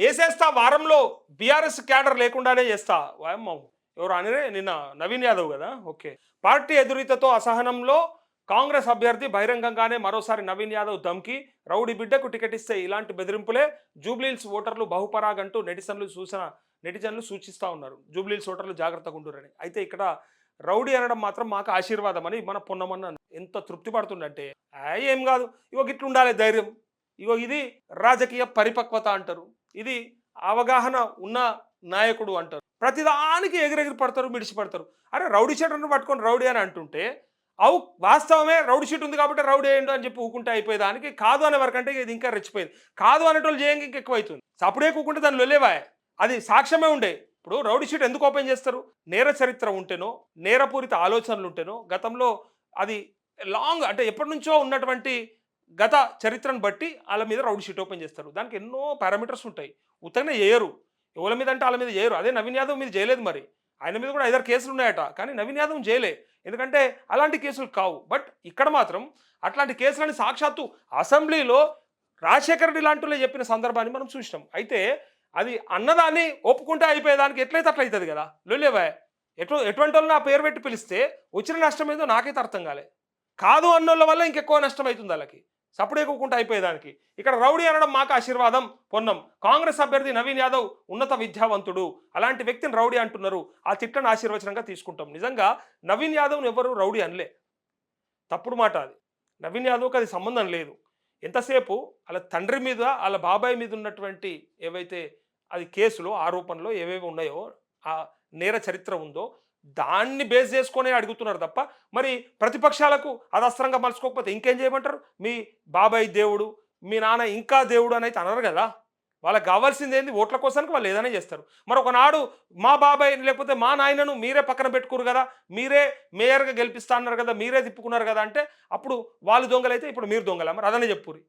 వేసేస్తా వారంలో BRS cadre లేకుండానే చేస్తా. వాయమ్మ ఎవరు అనిరే? నిన్న నవీన్ యాదవ్ కదా? ఓకే. పార్టీ ఎదురీతతో అసహనంలో కాంగ్రెస్ అభ్యర్థి బహిరంగంగానే మరోసారి నవీన్ యాదవ్ ధమ్కి రౌడీ బిడ్డకు టికెట్ ఇస్తే ఇలాంటి బెదిరింపులే జూబ్లీల్స్ ఓటర్లు బహుపరాగంటూ నెటిజన్లు సూచన నెటిజన్లు సూచిస్తూ ఉన్నారు. జూబ్లీల్స్ ఓటర్లు జాగ్రత్తగా ఉండరని అయితే ఇక్కడ రౌడీ అనడం మాత్రం మాకు ఆశీర్వాదం అని మన పొన్నమన్న ఎంత తృప్తి పడుతుందంటే ఏం కాదు. ఇగో గిట్ల ఉండాలి ధైర్యం. ఇగో ఇది రాజకీయ పరిపక్వత అంటారు. ఇది అవగాహన ఉన్న నాయకుడు అంటారు. ప్రతిదానికి ఎగిరెగిరి పడతారు మిడిచిపడతారు అరే రౌడీ షీటర్ను పట్టుకొని రౌడీ అని అంటుంటే అవు వాస్తవమే రౌడీ షీట్ ఉంది కాబట్టి రౌడీ అయ్యిండు అని చెప్పి ఊకుంటే అయిపోయేదానికి కాదు అనే వరకంటే ఇది ఇంకా రెచ్చిపోయింది. కాదు అనేటోళ్ళు చేయంగా ఇంకా ఎక్కువ అవుతుంది అప్పుడే కూకుంటే దాన్ని లొల్లేవా అది సాక్ష్యమే ఉండే. ఇప్పుడు రౌడీ షీట్ ఎందుకు ఓపెన్ చేస్తారు? నేర చరిత్ర ఉంటేనో నేరపూరిత ఆలోచనలు ఉంటేనో గతంలో అది లాంగ్ అంటే ఎప్పటి నుంచో ఉన్నటువంటి గత చరిత్రను బట్టి వాళ్ళ మీద రౌడ్ షీట్ ఓపెన్ చేస్తారు. దానికి ఎన్నో పారామీటర్స్ ఉంటాయి. ఉత్తగానే చేయరు ఎవరి మీద అంటే వాళ్ళ మీద చేయరు అదే నవీన్ యాదవ్ మీద చేయలేదు మరి. ఆయన మీద కూడా ఐదారు కేసులు ఉన్నాయట. కానీ నవీన్ యాదవ్ చేయలే ఎందుకంటే అలాంటి కేసులు కావు. బట్ ఇక్కడ మాత్రం అట్లాంటి కేసులని సాక్షాత్తు అసెంబ్లీలో రాజశేఖర రెడ్డి లాంటిలో చెప్పిన సందర్భాన్ని మనం చూసినాం. అయితే అది అన్నదాన్ని ఒప్పుకుంటే అయిపోయేదానికి ఎట్లయితే అట్లయితుంది అవుతుంది కదా? లొల్లేవా ఎటు ఎటువంటి వాళ్ళు నా పేరు పెట్టి పిలిస్తే వచ్చిన నష్టం ఏదో నాకైతే అర్థం కాలే. కాదు అన్నోళ్ళ వల్ల ఇంకెక్కువ నష్టం అవుతుంది వాళ్ళకి. సపడే అయిపోయేదానికి. ఇక్కడ రౌడీ అనడం మాకు ఆశీర్వాదం పొన్నం. కాంగ్రెస్ అభ్యర్థి నవీన్ యాదవ్ ఉన్నత విద్యావంతుడు. అలాంటి వ్యక్తిని రౌడీ అంటున్నారు. ఆ తిట్టను ఆశీర్వచనంగా తీసుకుంటాం. నిజంగా నవీన్ యాదవ్ను ఎవరు రౌడీ అనలే. తప్పుడు మాట అది. నవీన్ యాదవ్కి అది సంబంధం లేదు. ఎంతసేపు వాళ్ళ తండ్రి మీద వాళ్ళ బాబాయ్ మీద ఉన్నటువంటి ఏవైతే అది కేసులో ఆరోపణలో ఏవేవి ఉన్నాయో ఆ నేర చరిత్ర ఉందో దాన్ని బేస్ చేసుకొని అడుగుతున్నారు తప్ప మరి ప్రతిపక్షాలకు అది అస్త్రంగా మలుచుకోకపోతే ఇంకేం చేయమంటారు? మీ బాబాయ్ దేవుడు మీ నాన్న ఇంకా దేవుడు అని అయితే అనరు కదా? వాళ్ళకి కావాల్సింది ఏంది? ఓట్ల కోసానికి వాళ్ళు ఏదైనా చేస్తారు. మరి ఒకనాడు మా బాబాయ్ లేకపోతే మా నాయనను మీరే పక్కన పెట్టుకురు కదా? మీరే మేయర్గా గెలిపిస్తా అన్నారు కదా? మీరే తిప్పుకున్నారు కదా? అంటే అప్పుడు వాళ్ళు దొంగలైతే ఇప్పుడు మీరు దొంగల? మరి అదనే చెప్పురి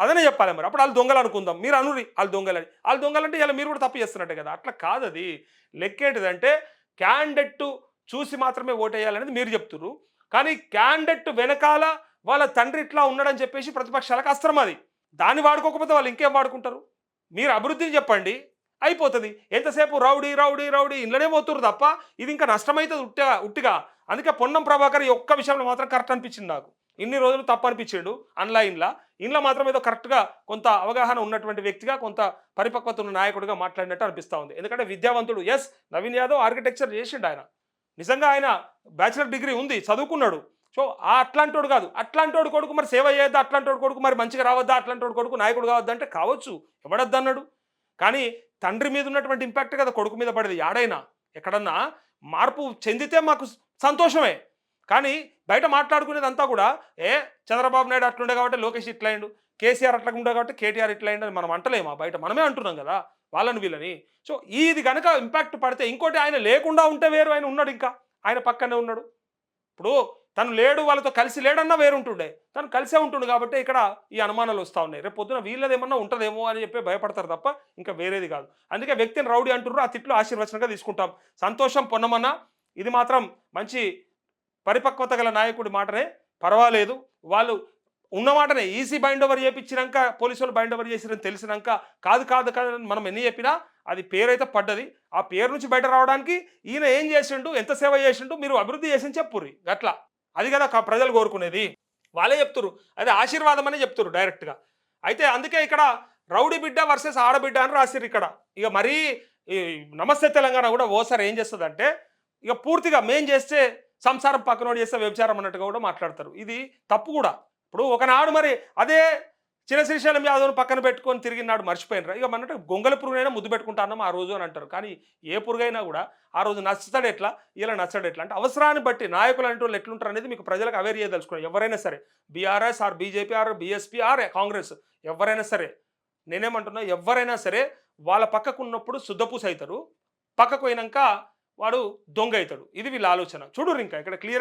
అదనే చెప్పాలి మరి? అప్పుడు వాళ్ళు దొంగలు అనుకుందాం. మీరు అనురి వాళ్ళు దొంగలని. వాళ్ళు దొంగలంటే ఇలా మీరు కూడా తప్పు చేస్తున్నట్టే కదా? అట్లా కాదు అది లెక్కేంటిదంటే క్యాండెట్ చూసి మాత్రమే ఓటేయాలనేది మీరు చెప్తున్నారు కానీ క్యాండెట్ వెనకాల వాళ్ళ తండ్రి ఇట్లా ఉన్నాడని చెప్పేసి ప్రతిపక్షాలకు అస్త్రం అది. దాన్ని వాడుకోకపోతే వాళ్ళు ఇంకేం వాడుకుంటారు? మీరు అభివృద్ధిని చెప్పండి. అయిపోతుంది. ఎంతసేపు రౌడీ రౌడీ రౌడీ ఇంట్లోనే పోతురు తప్ప ఇది ఇంకా నష్టమైతుంది ఉట్టిగా ఉట్టిగా. అందుకే పొన్నం ప్రభాకర్ ఈ ఒక్క విషయంలో మాత్రం కరెక్ట్ అనిపించింది నాకు. ఇన్ని రోజులు తప్పు అనిపించాడు అన్లా ఇంట్లో మాత్రం ఏదో కరెక్ట్గా కొంత అవగాహన ఉన్నటువంటి వ్యక్తిగా కొంత పరిపక్వత ఉన్న నాయకుడిగా మాట్లాడినట్టు అనిపిస్తూ ఉంది. ఎందుకంటే విద్యావంతుడు ఎస్ నవీన్ యాదవ్ ఆర్కిటెక్చర్ చేసిండు ఆయన. నిజంగా ఆయన బ్యాచిలర్ డిగ్రీ ఉంది చదువుకున్నాడు. సో ఆ అట్లాంటోడు కాదు. అట్లాంటోడు కొడుకు మరి సేవ చేయొద్దా? అట్లాంటోడు కొడుకు మరి మంచిగా రావద్దా? అట్లాంటోడు కొడుకు నాయకుడు కావద్దా అంటే కావచ్చు. ఎవడద్దు అన్నాడు కానీ తండ్రి మీద ఉన్నటువంటి ఇంపాక్ట్ కదా కొడుకు మీద పడేది. యాడైనా ఎక్కడన్నా మార్పు చెందితే మాకు సంతోషమే. కానీ బయట మాట్లాడుకునేది అంతా కూడా ఏ చంద్రబాబు నాయుడు అట్లుండే కాబట్టి లోకేష్ ఇట్లయిండు కేసీఆర్ అట్లా ఉండే కాబట్టి కేటీఆర్ ఇట్లయిండు అని మనం అంటలేమా బయట? మనమే అంటున్నాం కదా వాళ్ళని వీళ్ళని. సో ఇది కనుక ఇంపాక్ట్ పడితే ఇంకోటి ఆయన లేకుండా ఉంటే వేరు ఆయన ఉన్నాడు ఇంకా. ఆయన పక్కనే ఉన్నాడు. ఇప్పుడు తను లేడు వాళ్ళతో కలిసి లేడన్నా వేరుంటుండే. తను కలిసే ఉంటుండు కాబట్టి ఇక్కడ ఈ అనుమానాలు వస్తూ ఉన్నాయి. రేపు పొద్దున వీళ్ళదేమన్నా ఉంటుందేమో అని చెప్పి భయపడతారు తప్ప ఇంకా వేరేది కాదు. అందుకే వ్యక్తిని రౌడీ అంటున్నారు ఆ తిట్లు ఆశీర్వచనంగా తీసుకుంటాం. సంతోషం పొన్నమన్నా ఇది మాత్రం మంచి పరిపక్వత గల నాయకుడి మాటనే పర్వాలేదు. వాళ్ళు ఉన్న మాటనే ఈసీ బైండ్ ఓవర్ చేయించినాక పోలీసు వాళ్ళు బైండ్ ఓవర్ చేసిరని తెలిసినాక కాదు కాదు కాదు అని మనం ఎన్ని చెప్పినా అది పేరైతే పడ్డది. ఆ పేరు నుంచి బయట రావడానికి ఈయన ఏం చేసిండు ఎంత సేవ చేసిండు మీరు అభివృద్ధి చేసి చెప్పుర్రి. అట్లా అది కదా ప్రజలు కోరుకునేది. వాళ్ళే చెప్తురు అది ఆశీర్వాదం అనే చెప్తురు డైరెక్ట్గా. అయితే అందుకే ఇక్కడ రౌడీ బిడ్డ వర్సెస్ ఆడబిడ్డ అని రాసిర్రు ఇక్కడ. ఇక మరీ ఈ నమస్తే తెలంగాణ కూడా ఓసారి ఏం చేస్తుందంటే ఇక పూర్తిగా మేం చేస్తే సంసారం పక్కనోడు చేస్తే వ్యభిచారం అన్నట్టుగా కూడా మాట్లాడతారు. ఇది తప్పు కూడా. ఇప్పుడు ఒకనాడు మరి అదే చిన్న శ్రీశైలం యాదవ్ను పక్కన పెట్టుకొని తిరిగినాడు మర్చిపోయినరా? ఇక మన గొంగల పురుగునైనా ముద్దు పెట్టుకుంటానో ఆ రోజు అని అంటారు. కానీ ఏ పురుగైనా కూడా ఆ రోజు నచ్చుతాడు ఎట్లా? ఇలా నచ్చడు ఎట్లా? అంటే అవసరాన్ని బట్టి నాయకులు అంటే వాళ్ళు ఎట్లుంటారు అనేది మీకు ప్రజలకు అవేర్ చేయదలుచుకోండి ఎవరైనా సరే BRS or BJP or BSP or Congress ఎవరైనా సరే నేనేమంటున్నా ఎవరైనా సరే వాళ్ళ పక్కకు ఉన్నప్పుడు శుద్ధపూస అవుతారు పక్కకు పోయినాక వాడు దొంగ అవుతాడు. ఇది వీళ్ళ ఆలోచన. చూడు ఇంకా ఇక్కడ క్లియర్